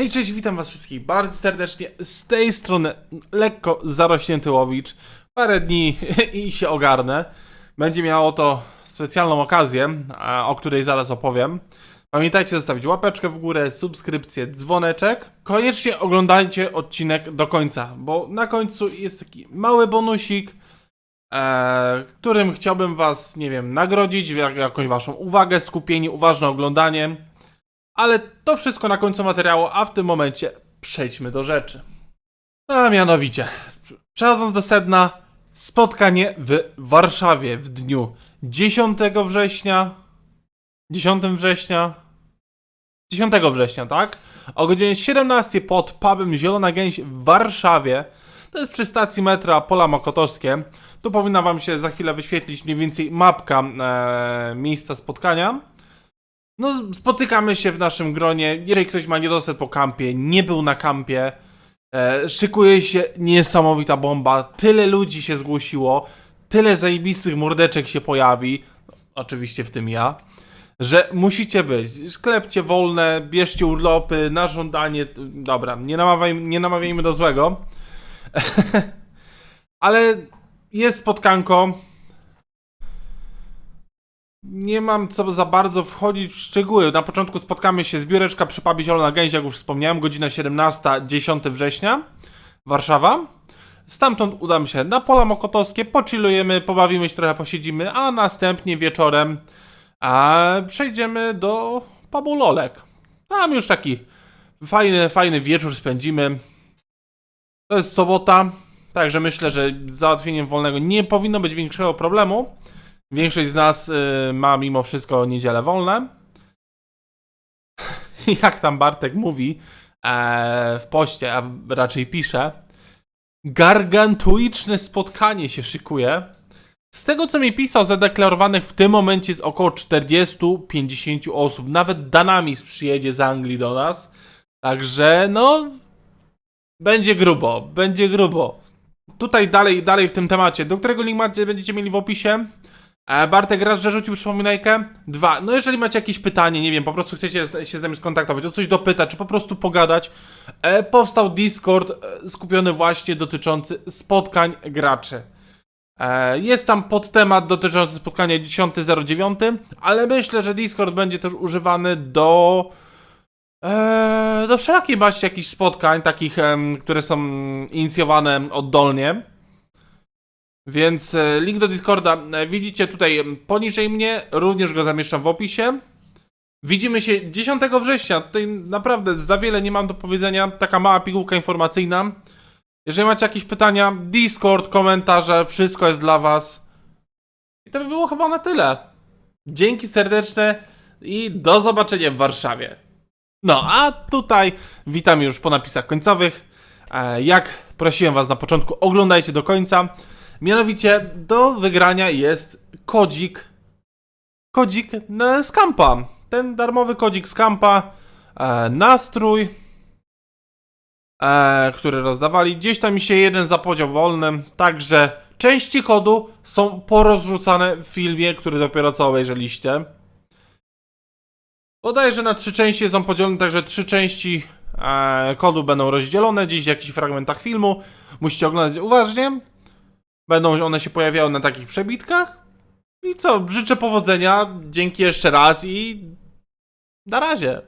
Hej, cześć, witam was wszystkich bardzo serdecznie. Z tej strony lekko zarośnięty Łowicz. Parę dni i się ogarnę. Będzie miało to specjalną okazję, o której zaraz opowiem. Pamiętajcie zostawić łapeczkę w górę, subskrypcję, dzwoneczek. Koniecznie oglądajcie odcinek do końca, bo na końcu jest taki mały bonusik, e, którym chciałbym was, nie wiem, nagrodzić, jak- jakąś waszą uwagę, skupienie, uważne oglądanie. Ale to wszystko na końcu materiału, a w tym momencie przejdźmy do rzeczy. A mianowicie, przechodząc do sedna, spotkanie w Warszawie w dniu 10 września. 10 września. 10 września, tak? O godzinie 17 pod pubem Zielona Gęś w Warszawie. To jest przy stacji metra Pola Mokotowskie. Tu powinna Wam się za chwilę wyświetlić mniej więcej mapka e, miejsca spotkania. No, spotykamy się w naszym gronie. Jeżeli ktoś ma niedosyt po kampie, nie był na kampie, e, szykuje się niesamowita bomba. Tyle ludzi się zgłosiło, tyle zajebistych mordeczek się pojawi, oczywiście w tym ja, że musicie być. Sklepcie wolne, bierzcie urlopy na żądanie. Dobra, nie, namawiaj, nie namawiajmy do złego. Ale jest spotkanko. Nie mam co za bardzo wchodzić w szczegóły. Na początku spotkamy się z biureczka przy pubie Zielona Gęś, jak już wspomniałem, godzina 17, 10 września, Warszawa. Stamtąd udam się na Pola Mokotowskie, pochillujemy, pobawimy się trochę, posiedzimy, a następnie wieczorem a przejdziemy do pubu Lolek. Tam już taki fajny, fajny wieczór spędzimy. To jest sobota, także myślę, że z załatwieniem wolnego nie powinno być większego problemu. Większość z nas y, ma mimo wszystko niedzielę wolne. Jak tam Bartek mówi e, w poście, a raczej pisze, gargantuiczne spotkanie się szykuje. Z tego co mi pisał, zadeklarowanych w tym momencie jest około 40-50 osób. Nawet Danamis przyjedzie z Anglii do nas. Także no. Będzie grubo, będzie grubo. Tutaj dalej, dalej w tym temacie, do którego link macie, będziecie mieli w opisie. E, Bartek raz, że rzucił przypominajkę. Dwa, no jeżeli macie jakieś pytanie, nie wiem, po prostu chcecie się z nami skontaktować, o coś dopytać, czy po prostu pogadać, e, powstał Discord e, skupiony właśnie dotyczący spotkań graczy. Jest tam podtemat dotyczący spotkania 10.09, ale myślę, że Discord będzie też używany do. Do wszelakiej maści jakichś spotkań, takich, które są inicjowane oddolnie. Więc e, link do Discorda e, widzicie tutaj poniżej mnie, również go zamieszczam w opisie. Widzimy się 10 września. Tutaj naprawdę za wiele nie mam do powiedzenia. Taka mała pigułka informacyjna. Jeżeli macie jakieś pytania, Discord, komentarze, wszystko jest dla Was. I to by było chyba na tyle. Dzięki serdeczne i do zobaczenia w Warszawie. No, a tutaj witam już po napisach końcowych. E, Jak prosiłem Was na początku, oglądajcie do końca. Mianowicie do wygrania jest kodzik. Kodzik e, z kampa. Ten darmowy kodzik z kampa. E, Nastrój e, który rozdawali. Gdzieś tam mi się jeden zapodział wolnym, także części kodu są porozrzucane w filmie, który dopiero co obejrzeliście. Bodajże na trzy części są podzielone, także trzy części e, kodu będą rozdzielone gdzieś w jakichś fragmentach filmu. Musicie oglądać uważnie. Będą one się pojawiały na takich przebitkach. I co, życzę powodzenia, dzięki jeszcze raz i na razie.